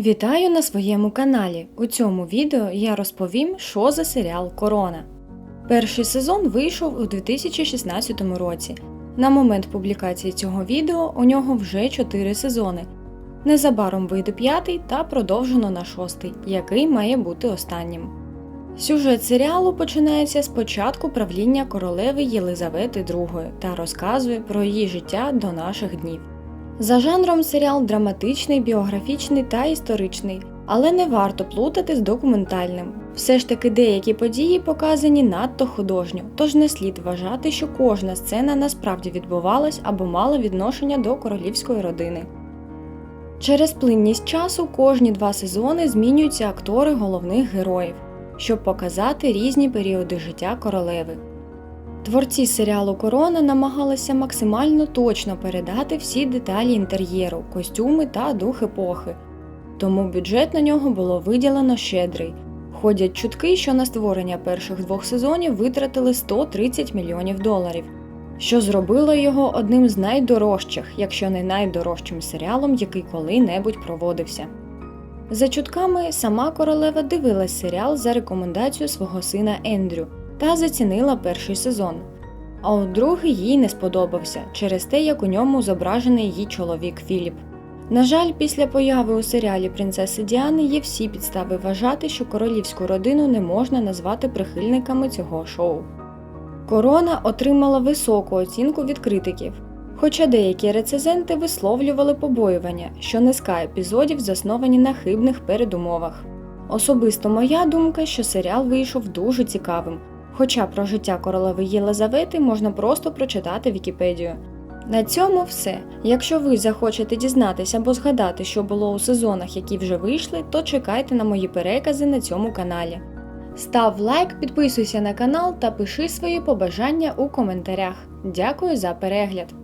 Вітаю на своєму каналі. У цьому відео я розповім, що за серіал Корона. Перший сезон вийшов у 2016 році. На момент публікації цього відео у нього вже 4 сезони. Незабаром вийде п'ятий та продовжено на шостий, який має бути останнім. Сюжет серіалу починається з початку правління королеви Єлизавети II та розказує про її життя до наших днів. За жанром серіал драматичний, біографічний та історичний, але не варто плутати з документальним. Все ж таки деякі події показані надто художньо, тож не слід вважати, що кожна сцена насправді відбувалась або мала відношення до королівської родини. Через плинність часу кожні два сезони змінюються актори головних героїв, щоб показати різні періоди життя королеви. Творці серіалу Корона намагалися максимально точно передати всі деталі інтер'єру, костюми та дух епохи. Тому бюджет на нього було виділено щедрий. Ходять чутки, що на створення перших двох сезонів витратили 130 мільйонів доларів, що зробило його одним з найдорожчих, якщо не найдорожчим серіалом, який коли-небудь проводився. За чутками, сама королева дивилась серіал за рекомендацією свого сина Ендрю та зацінила перший сезон. А от другий їй не сподобався через те, як у ньому зображений її чоловік Філіп. На жаль, після появи у серіалі принцеси Діани є всі підстави вважати, що королівську родину не можна назвати прихильниками цього шоу. Корона отримала високу оцінку від критиків, хоча деякі рецензенти висловлювали побоювання, що низка епізодів засновані на хибних передумовах. Особисто моя думка, що серіал вийшов дуже цікавим, хоча про життя королеви Єлизавети можна просто прочитати Вікіпедію. На цьому все. Якщо ви захочете дізнатися або згадати, що було у сезонах, які вже вийшли, то чекайте на мої перекази на цьому каналі. Став лайк, підписуйся на канал та пиши свої побажання у коментарях. Дякую за перегляд!